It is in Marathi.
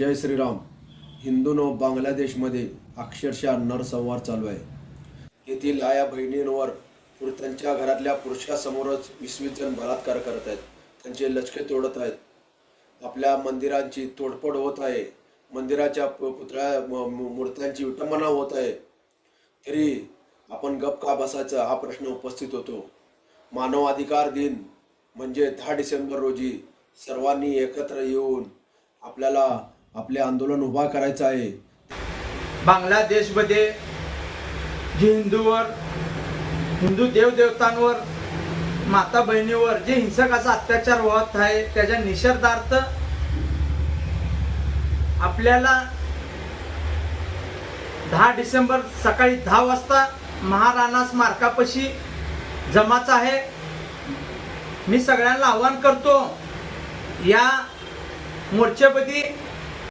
जय श्रीराम. हिंदूनो बांगलादेशमध्ये अक्षरशः नरसंवार चालू आहे. येथील आया बहिणींवर त्यांच्या घरातल्या पुरुषासमोरच वीस जण बलात्कार करत आहेत. त्यांचे लचके तोडत आहेत. आपल्या मंदिरांची तोडफोड होत आहे. मंदिराच्या पुतळ्या म- मूर्त्यांची विटंबना होत आहे. तरी आपण गप का बसायचा हा प्रश्न उपस्थित होतो. मानवाधिकार दिन म्हणजे दहा डिसेंबर रोजी सर्वांनी एकत्र येऊन आपल्याला आपले आंदोलन उभा करायचं आहे. बांगलादेशमध्ये जे हिंदूवर हिंदू देवदेवतांवर माता बहिणीवर जे हिंसक असा अत्याचार होत आहे त्याच्या निषेधार्थ आपल्याला दहा डिसेंबर सकाळी दहा वाजता महाराणा स्मारकापाशी जमाच आहे. मी सगळ्यांना आवाहन करतो या मोर्चेमध्ये